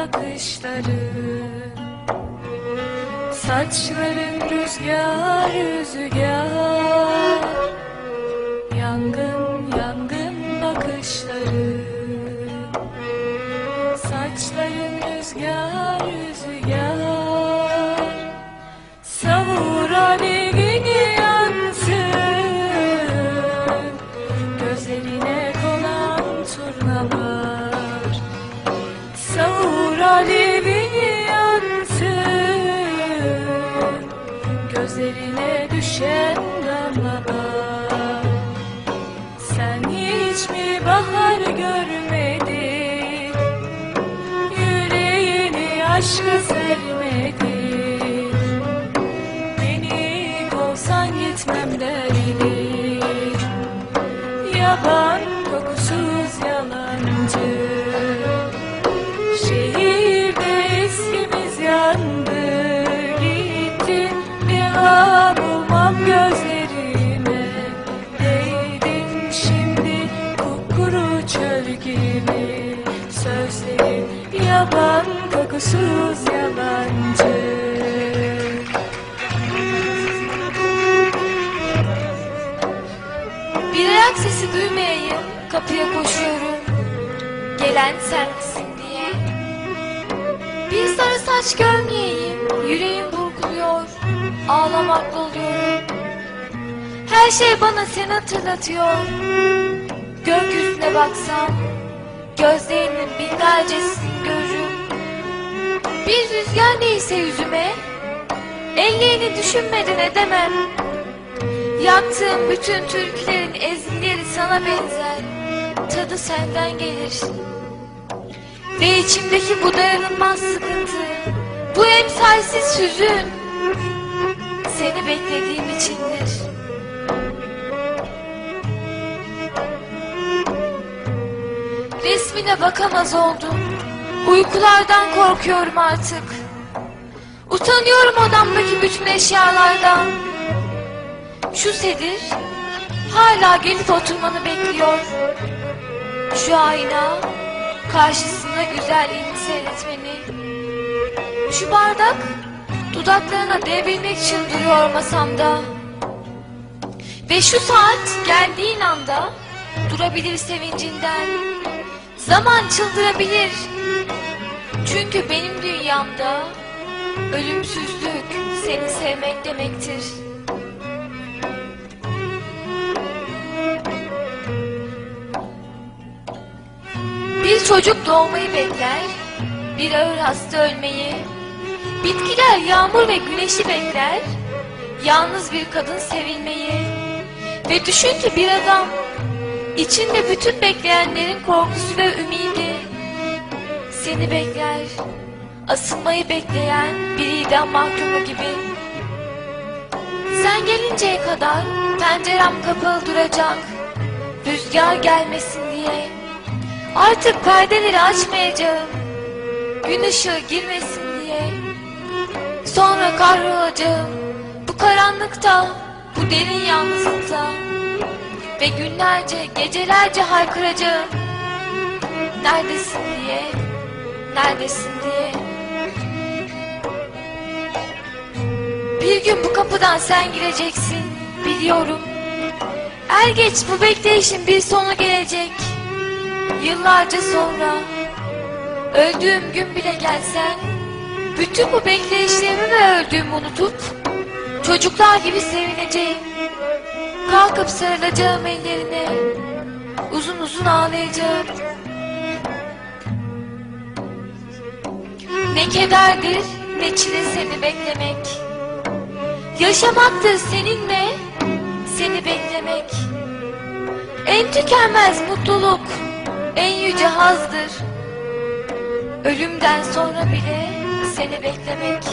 bakışları Saçların rüzgar rüzgar Gözlerine düşen damlalar Sen hiç mi bahar görmedin? Yüreğini aşka sermedin? Beni kovsan gitmem derdin. Yaban yaban kokusuz yalancı Bir ayak sesi duymayayım, kapıya koşuyorum. Gelen sen misin diye. Bir sarı saç görmeyeyim, yüreğim burkuluyor. Ağlamakla oluyorum. Her şey bana seni hatırlatıyor. Gökyüzüne baksam, gözlerinin binlercesini görürüm. Bir rüzgar neyse yüzüme, ellerini düşünmeden edemem. Yaktığım bütün türkülerin ezgileri sana benzer. Tadı senden gelir. Ve içimdeki bu dayanılmaz sıkıntı, bu emsalsiz hüzün seni beklediğim içindir. Resmine bakamaz oldum. Uykulardan korkuyorum artık. Utanıyorum odamdaki bütün eşyalardan. Şu sedir hala gelip oturmanı bekliyor. Şu ayna karşısında güzelliğini seyretmeni. Şu bardak dudaklarına değebilmek için duruyor masamda. Ve şu saat geldiğin anda durabilir sevincinden. Zaman çıldırabilir. Çünkü benim dünyamda ölümsüzlük seni sevmek demektir. Bir çocuk doğmayı bekler, bir ağır hasta ölmeyi. Bitkiler yağmur ve güneşi bekler, yalnız bir kadın sevilmeyi. Ve düşün ki bir adam, içinde bütün bekleyenlerin korkusu ve ümidi. Seni bekler, asılmayı bekleyen bir idam mahkumu gibi. Sen gelinceye kadar pencerem kapalı duracak, rüzgar gelmesin diye. Artık perdeleri açmayacağım. Gün ışığı girmesin diye. Sonra kahrolacağım. Bu karanlıkta, bu derin yalnızlıkta. Ve günlerce, gecelerce haykıracağım. Neredesin diye, neredesin diye. Bir gün bu kapıdan sen gireceksin, biliyorum. Er geç bu bekleyişin bir sonu gelecek. Yıllarca sonra öldüğüm gün bile gelsen bütün bu bekleyişlerimi ve öldüğümü unutup çocuklar gibi sevineceğim. Kalkıp sarılacağım ellerine uzun uzun ağlayacağım. Ne kederdir ne çile seni beklemek. Yaşamaktır seninle seni beklemek. En tükenmez mutluluk en yüce hazdır. Ölümden sonra bile seni beklemek.